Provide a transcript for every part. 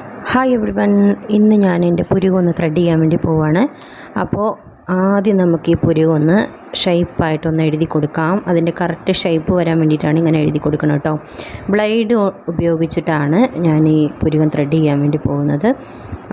Hi എവിടെ one ഇന്ന് ഞാൻ എന്റെ പുരുകൊന്ന് ത്രെഡ് ചെയ്യാൻ വേണ്ടി പോവാണ്. അപ്പോൾ ആദ്യം നമുക്ക് ഈ പുരുകൊന്ന് ഷേപ്പായിട്ടൊന്ന് എഴുതി കൊടുക്കാം. അതിന്റെ കറക്റ്റ് ഷേപ്പ് വരാൻ വേണ്ടിയിട്ടാണ് ഇങ്ങനെ എഴുതി കൊടുക്കണം കേട്ടോ. ബ്ലൈഡ് ഉപയോഗിച്ചിട്ടാണ് ഞാൻ ഈ പുരുവൻ ത്രെഡ് ചെയ്യാൻ വേണ്ടി പോകുന്നത്.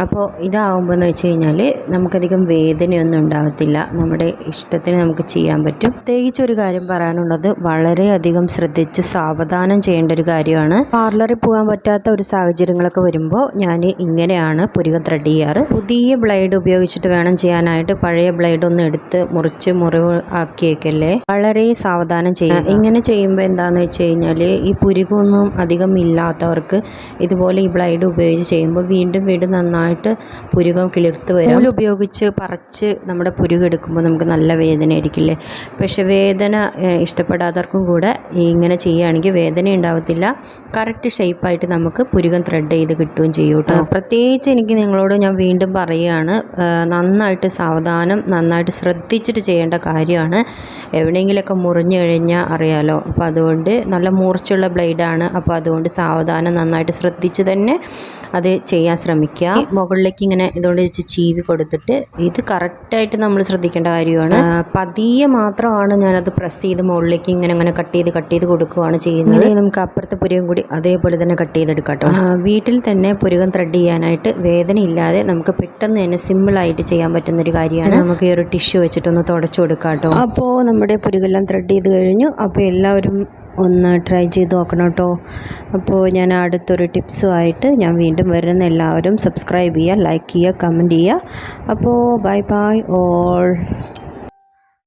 അപ്പോൾ ഇതാവുമ്പോൾ എന്ന് വെച്ച് കഴിഞ്ഞാൽ നമുക്കധികം വേദനയൊന്നും ഉണ്ടാകത്തില്ല. നമ്മുടെ ഇഷ്ടത്തിന് നമുക്ക് ചെയ്യാൻ പറ്റും. പ്രത്യേകിച്ച് ഒരു കാര്യം പറയാനുള്ളത് വളരെയധികം ശ്രദ്ധിച്ച് സാവധാനം ചെയ്യേണ്ട ഒരു കാര്യമാണ്. പാർലറിൽ പോകാൻ പറ്റാത്ത ഒരു സാഹചര്യങ്ങളൊക്കെ വരുമ്പോൾ ഞാൻ ഇങ്ങനെയാണ് പുരുകം ത്രെഡ് ചെയ്യാറ്. പുതിയ ബ്ലൈഡ് ഉപയോഗിച്ചിട്ട് വേണം ചെയ്യാനായിട്ട്. പഴയ ബ്ലൈഡ് ഒന്ന് എടുത്ത് മുറിച്ച് മുറിവ് ആക്കിയേക്കല്ലേ? വളരെ സാവധാനം ചെയ്യാം ഇങ്ങനെ ചെയ്യുമ്പോൾ എന്താണെന്ന് വെച്ച് കഴിഞ്ഞാൽ ഈ പുരുകൊന്നും അധികം ഇല്ലാത്തവർക്ക് ഇതുപോലെ ഈ ബ്ലൈഡ് ഉപയോഗിച്ച് ചെയ്യുമ്പോൾ വീണ്ടും വീണ്ടും നന്നായിട്ട് പുരുകം കിളിർത്ത് വരും. നൂൽ ഉപയോഗിച്ച് പറിച്ച് നമ്മുടെ പുരുക എടുക്കുമ്പോൾ നമുക്ക് നല്ല വേദന ആയിരിക്കില്ലേ? പക്ഷെ വേദന ഇഷ്ടപ്പെടാത്തവർക്കും കൂടെ ഇങ്ങനെ ചെയ്യുകയാണെങ്കിൽ വേദന ഉണ്ടാവത്തില്ല. കറക്റ്റ് ഷേപ്പായിട്ട് നമുക്ക് പുരുകം ത്രെഡ് ചെയ്ത് കിട്ടുകയും ചെയ്യും കേട്ടോ. പ്രത്യേകിച്ച് എനിക്ക് നിങ്ങളോട് ഞാൻ വീണ്ടും പറയുകയാണ് നന്നായിട്ട് സാവധാനം നന്നായിട്ട് ശ്രദ്ധിച്ചിട്ട് ചെയ്യേണ്ട കാര്യമാണ് എവിടെയെങ്കിലുമൊക്കെ മുറിഞ്ഞു കഴിഞ്ഞാൽ അറിയാലോ. അപ്പോൾ അതുകൊണ്ട് നല്ല മൂർച്ചയുള്ള ബ്ലേഡാണ്. അപ്പോൾ അതുകൊണ്ട് സാവധാനം നന്നായിട്ട് ശ്രദ്ധിച്ച് തന്നെ അത് ചെയ്യാൻ ശ്രമിക്കുക. മുകളിലേക്ക് ഇങ്ങനെ ഇതുകൊണ്ട് വെച്ച് ചീവി കൊടുത്തിട്ട് ഇത് കറക്റ്റായിട്ട് നമ്മൾ ശ്രദ്ധിക്കേണ്ട കാര്യമാണ്. പതിയെ മാത്രമാണ് ഞാനത് പ്രസ് ചെയ്ത് മുകളിലേക്ക് ഇങ്ങനെ അങ്ങനെ കട്ട് ചെയ്ത് കട്ട് ചെയ്ത് കൊടുക്കുകയാണ് ചെയ്യുന്നത്. നമുക്ക് അപ്പുറത്തെ പുരുകം കൂടി അതേപോലെ തന്നെ കട്ട് ചെയ്തെടുക്കാം കേട്ടോ വീട്ടിൽ തന്നെ പുരുകം ത്രെഡ് ചെയ്യാനായിട്ട് വേദന ഇല്ലാതെ നമുക്ക് പെട്ടെന്ന് തന്നെ സിമ്പിളായിട്ട് ചെയ്യാൻ പറ്റുന്ന ഒരു കാര്യമാണ്. നമുക്ക് ഈ ഒരു ടിഷ്യൂ വെച്ചിട്ടൊന്ന് തുടച്ചു കൊടുക്കാം കേട്ടോ. അപ്പോൾ നമ്മുടെ പുരുകെല്ലാം ത്രെഡ് ചെയ്ത് കഴിഞ്ഞു. അപ്പോൾ എല്ലാവരും ഒന്ന് ട്രൈ ചെയ്ത് നോക്കണം കേട്ടോ. അപ്പോൾ ഞാൻ അടുത്തൊരു ടിപ്സുമായിട്ട് ഞാൻ വീണ്ടും വരുന്ന എല്ലാവരും സബ്സ്ക്രൈബ് ചെയ്യുക ലൈക്ക് ചെയ്യുക കമന്റ് ചെയ്യുക. അപ്പോൾ ബൈ ബൈ ഓൾ